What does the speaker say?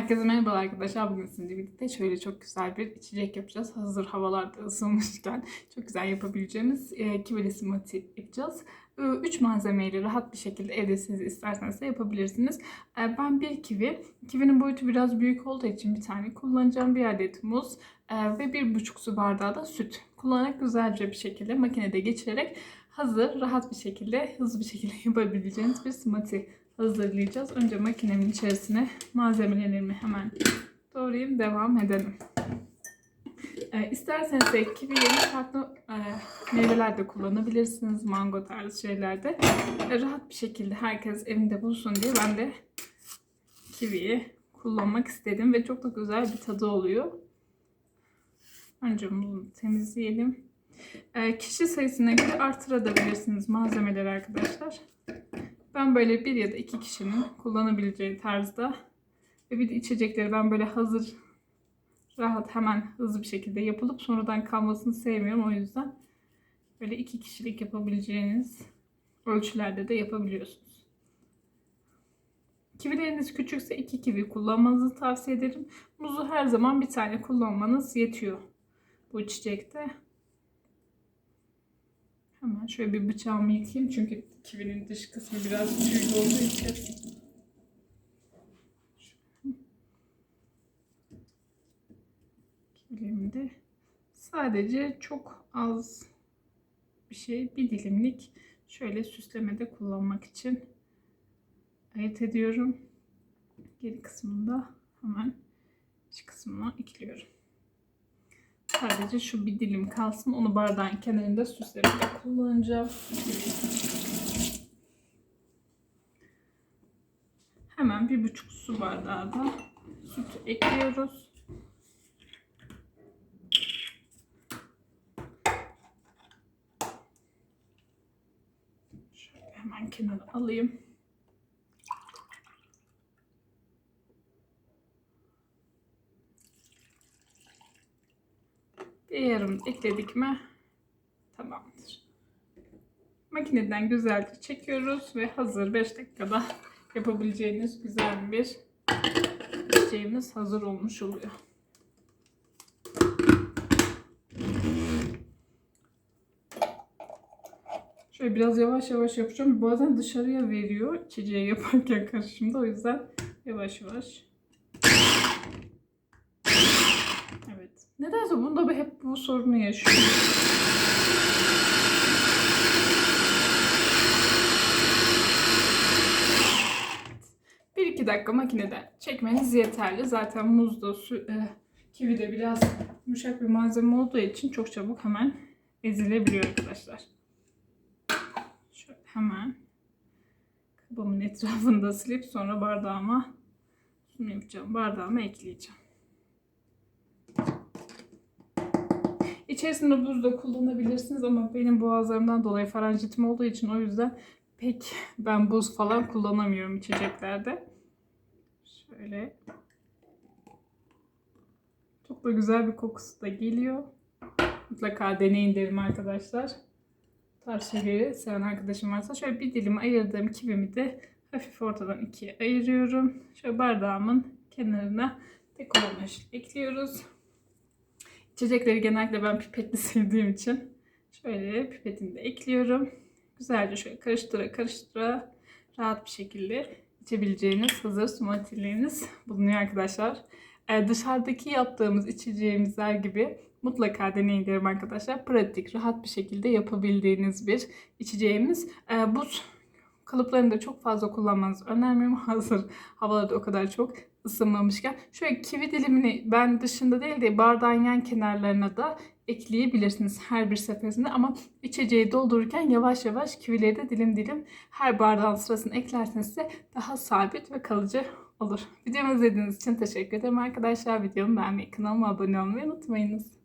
Herkese merhaba arkadaşlar. Bugün sizinle birlikte şöyle çok güzel bir içecek yapacağız. Hazır havalarda ısınmışken çok güzel yapabileceğimiz e, kivili smoothie yapacağız. 3 malzemeyle rahat bir şekilde evde siz isterseniz de yapabilirsiniz. E, ben bir kivi, kivinin boyutu biraz büyük olduğu için bir tane kullanacağım. Bir adet muz e, ve bir buçuk su bardağı da süt kullanarak güzelce bir şekilde makinede geçirerek hazır, rahat bir şekilde, hızlı bir şekilde yapabileceğiniz bir smoothie hazırlayacağız. Önce makinemin içerisine malzemelerimi hemen doğrayayım devam edelim. Ee, isterseniz de kivi yerine farklı e, meyveler de kullanabilirsiniz. Mango tarzı şeylerde. E, rahat bir şekilde herkes evinde bulsun diye ben de kiviyi kullanmak istedim. Ve çok da güzel bir tadı oluyor. Önce bunu temizleyelim. E, kişi sayısına göre artırabilirsiniz malzemeleri arkadaşlar. Ben böyle bir ya da iki kişinin kullanabileceği tarzda ve bir de içecekleri ben böyle hazır rahat hemen hızlı bir şekilde yapılıp sonradan kalmasını sevmiyorum. O yüzden böyle iki kişilik yapabileceğiniz ölçülerde de yapabiliyorsunuz. Kivileriniz küçükse iki kivi kullanmanızı tavsiye ederim. Muzu her zaman bir tane kullanmanız yetiyor bu içecekte. Hemen şöyle bir bıçağımı yıkayayım çünkü kivinin dış kısmı biraz tüylü olduğu için. Kivilerimde sadece çok az bir şey, bir dilimlik şöyle süslemede kullanmak için ayırt ediyorum. Geri kısmında hemen iç kısmına ekliyorum. Sadece şu bir dilim kalsın. Onu bardağın kenarında süslemede kullanacağım. Hemen bir buçuk su bardağı da süt ekliyoruz. Şöyle hemen kenara alayım. Bir yarım ekledik mi tamamdır. Makineden güzelce çekiyoruz ve hazır 5 dakikada yapabileceğiniz güzel bir içeceğimiz hazır olmuş oluyor. Şöyle biraz yavaş yavaş yapacağım. Bazen dışarıya veriyor içeceği yaparken karışımda. O yüzden yavaş yavaş. Nedense bunda bir hep bu sorunu yaşıyorum. Bir iki dakika makineden çekmeniz yeterli. Zaten muzda, su, e, kivi de biraz yumuşak bir malzeme olduğu için çok çabuk hemen ezilebiliyor arkadaşlar. Şöyle hemen kabımın etrafında silip sonra bardağıma sunum yapacağım. Bardağıma ekleyeceğim. İçerisinde buz da kullanabilirsiniz ama benim boğazlarımdan dolayı faranjitim olduğu için o yüzden pek ben buz falan kullanamıyorum içeceklerde. Şöyle. Çok da güzel bir kokusu da geliyor. Mutlaka deneyin derim arkadaşlar. Tarz şeyleri seven arkadaşım varsa şöyle bir dilim ayırdığım kivimi de hafif ortadan ikiye ayırıyorum. Şöyle bardağımın kenarına amaçlı ekliyoruz. İçecekleri genellikle ben pipetli sevdiğim için şöyle pipetini de ekliyorum. Güzelce şöyle karıştıra karıştıra rahat bir şekilde içebileceğiniz hazır smoothie'leriniz bulunuyor arkadaşlar. Ee, dışarıdaki yaptığımız içeceğimizler gibi mutlaka deneyin derim arkadaşlar. Pratik, rahat bir şekilde yapabildiğiniz bir içeceğimiz. Ee, buz kalıplarını da çok fazla kullanmanızı önermiyorum. Hazır havalarda o kadar çok ısınmamışken. Şöyle kivi dilimini ben dışında değil de bardağın yan kenarlarına da ekleyebilirsiniz her bir seferinde ama içeceği doldururken yavaş yavaş kivileri de dilim dilim her bardağın sırasını eklerseniz de daha sabit ve kalıcı olur. Videomu izlediğiniz için teşekkür ederim arkadaşlar. Videomu beğenmeyi, kanalıma abone olmayı unutmayınız.